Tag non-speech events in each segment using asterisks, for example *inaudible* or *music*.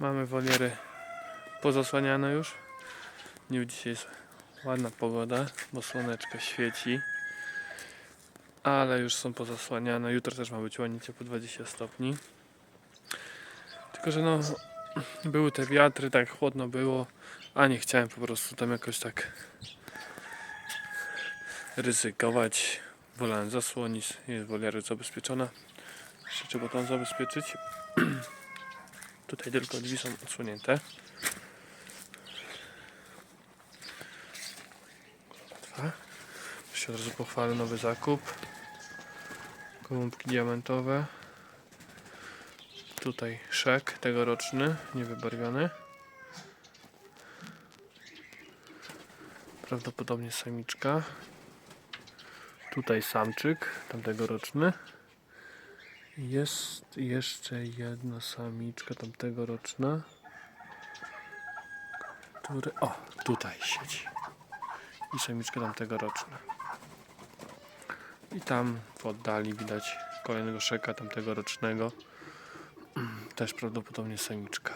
Mamy woliery pozasłaniane już. Nie dzisiaj jest ładna pogoda, bo słoneczko świeci. Ale już są pozasłaniane. Jutro też ma być ładnie ciepło 20 stopni. Tylko, że no były te wiatry, tak chłodno było, a nie chciałem po prostu tam jakoś tak ryzykować. Wolałem zasłonić, jest woliera zabezpieczona. Jeszcze trzeba tam zabezpieczyć. *clears throat* Tutaj tylko drzwi są odsłonięte. Dwa. Jeszcze od razu pochwalę nowy zakup. Gołąbki diamentowe. Tutaj szek tegoroczny, niewybarwiony. Prawdopodobnie samiczka. Tutaj samczyk, tamtegoroczny. Jest jeszcze jedna samiczka tamtegoroczna. Który... O, tutaj siedzi. I samiczka tamtegoroczna. I tam w oddali widać kolejnego szeka tamtegorocznego. *clears throat* Też prawdopodobnie samiczka.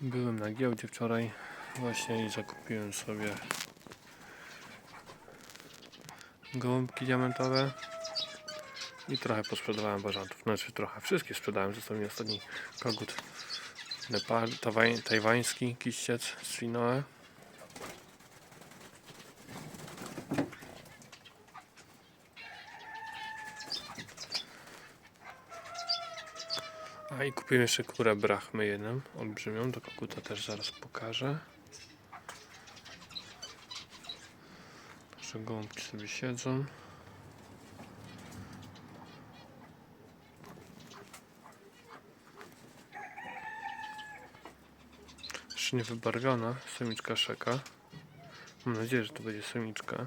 Byłem na giełdzie wczoraj właśnie i zakupiłem sobie gołąbki diamentowe i trochę posprzedawałem bażantów. Znaczy trochę, wszystkie sprzedałem. Został mi ostatni kogut Nepal, tawaj, tajwański kiściec z Finoe. A i kupiłem jeszcze kurę brachmy jedną, olbrzymią, do koguta też zaraz pokażę. Że gołąbki sobie siedzą. Jeszcze nie wybarwiona, samiczka szeka. Mam nadzieję, że to będzie samiczka.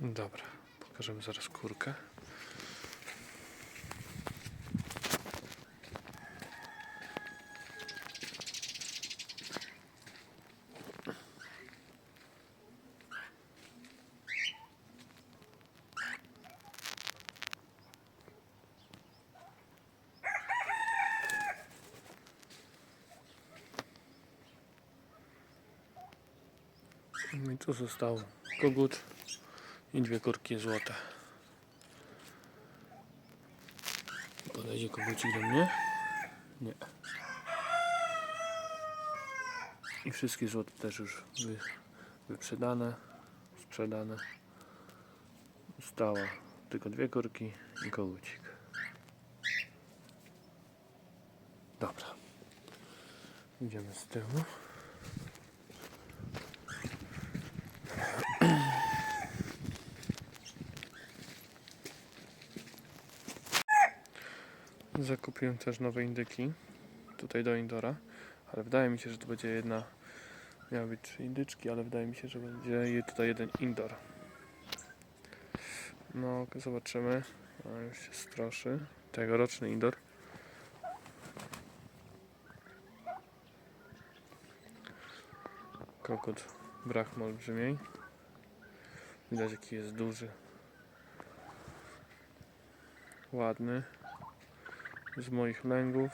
Dobra, pokażemy zaraz kurkę. No i tu został kogut i dwie kurki złote. Podejdzie kogucik do mnie? Nie. I wszystkie złote też już wy, wyprzedane, sprzedane. Została tylko dwie kurki i kogucik. Dobra. Idziemy z tyłu. Zakupiłem też nowe indyki tutaj do indora, ale wydaje mi się, że to będzie jedna. Miały być trzy indyczki, ale wydaje mi się, że będzie tutaj jeden indoor. No, zobaczymy. A już się stroszy. Tegoroczny indoor. Kokot brachma olbrzymiej. Widać jaki jest duży. Ładny z moich lęgów.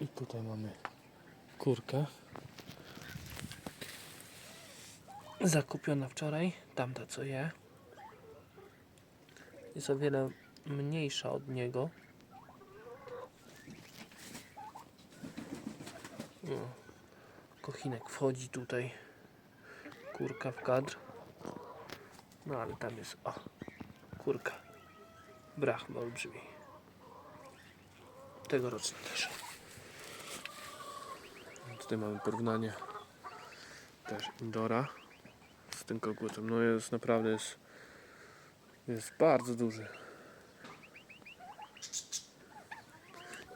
I tutaj mamy kurkę. Zakupiona wczoraj, tamta co je. Jest o wiele mniejsza od niego. Kochinek wchodzi tutaj. Kurka w kadr. No ale tam jest, o, kurka. Brachma olbrzymi. Tegoroczna też. Tutaj mamy porównanie też Indora z tym kogutem. No jest naprawdę jest, jest bardzo duży.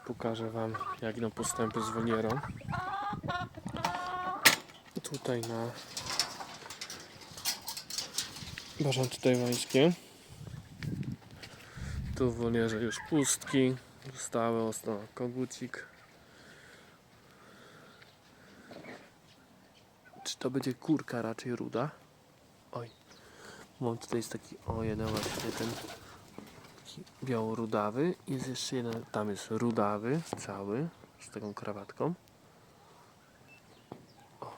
Pokażę Wam jak idą postępy z wolierą. Tutaj na bażanty tajwańskie. Tu w wolierze już pustki. Zostały ostro kogucik. Czy to będzie kurka raczej ruda? Oj. Mam tutaj jest taki, o jeden właśnie ten białorudawy. Jest jeszcze jeden, tam jest rudawy, cały, z taką krawatką. O.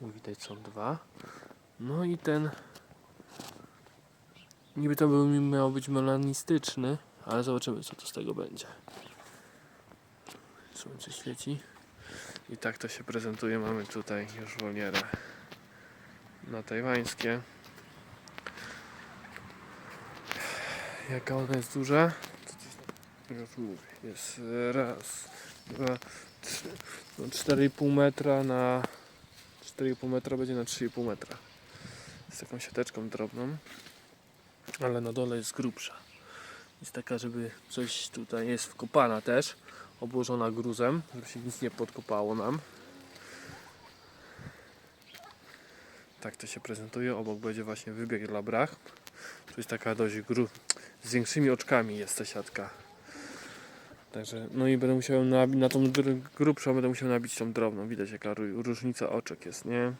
Widać są dwa. No i ten Niby to był, miał być melanistyczny, ale zobaczymy co to z tego będzie. Słońce świeci. I tak to się prezentuje. Mamy tutaj już wolnierę na tajwańskie. Jaka ona jest duża? Jest e, raz, dwa, trzy. No 4,5 metra na 4,5 metra będzie na 3,5 metra. Z taką siateczką drobną ale na dole jest grubsza. Jest taka, żeby coś tutaj jest wkopana też, obłożona gruzem, żeby się nic nie podkopało nam. Tak to się prezentuje. Obok będzie właśnie wybieg dla brach. To jest taka dość gru... z większymi oczkami jest ta siatka. Także, no i będę musiał na, na tą gr- grubszą będę musiał nabić tą drobną. Widać jaka ró- różnica oczek jest, nie?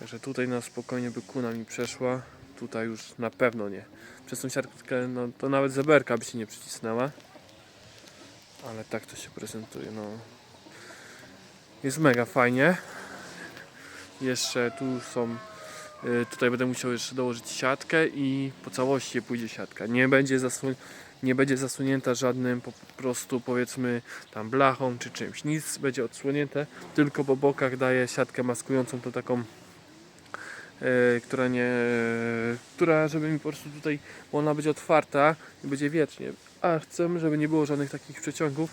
Także tutaj na spokojnie by kuna mi przeszła. Tutaj już na pewno nie. Przez tą siatkę, no to nawet zeberka by się nie przycisnęła. Ale tak to się prezentuje, no. Jest mega fajnie. Jeszcze tu są, y, tutaj będę musiał jeszcze dołożyć siatkę i po całości pójdzie siatka. Nie będzie, zasłon nie będzie zasłonięta żadnym po prostu powiedzmy tam blachą czy czymś. Nic będzie odsłonięte, tylko po bokach daje siatkę maskującą to taką która nie, która żeby mi po prostu tutaj, ona będzie otwarta i będzie wiecznie. A chcę, żeby nie było żadnych takich przeciągów.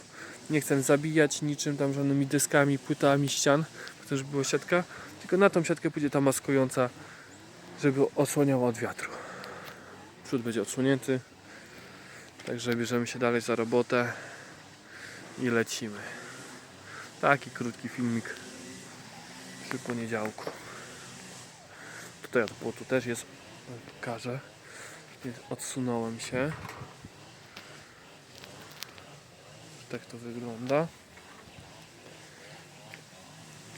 Nie chcę zabijać niczym tam żadnymi dyskami, płytami ścian, chcę, żeby była siatka. Tylko na tą siatkę pójdzie ta maskująca, żeby osłaniała od wiatru. Przód będzie odsłonięty. Także bierzemy się dalej za robotę i lecimy. Taki krótki filmik przy poniedziałku. Tutaj od płotu też jest, pokażę. Odsunąłem się. Tak to wygląda.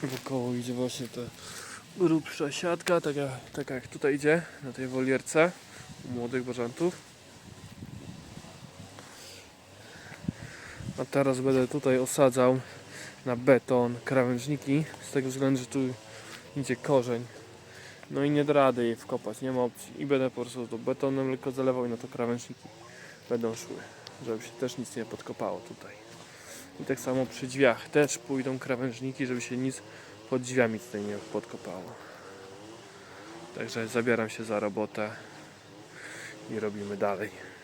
Wokoło idzie właśnie ta grubsza siatka, taka, taka jak tutaj idzie, na tej wolierce u młodych bażantów. A teraz będę tutaj osadzał na beton krawężniki, z tego względu, że tu idzie korzeń. No i nie da rady jej wkopać, nie ma opcji. I będę po prostu to betonem lekko zalewał i na to krawężniki będą szły, żeby się też nic nie podkopało tutaj. I tak samo przy drzwiach też pójdą krawężniki, żeby się nic pod drzwiami tutaj nie podkopało. Także zabieram się za robotę i robimy dalej.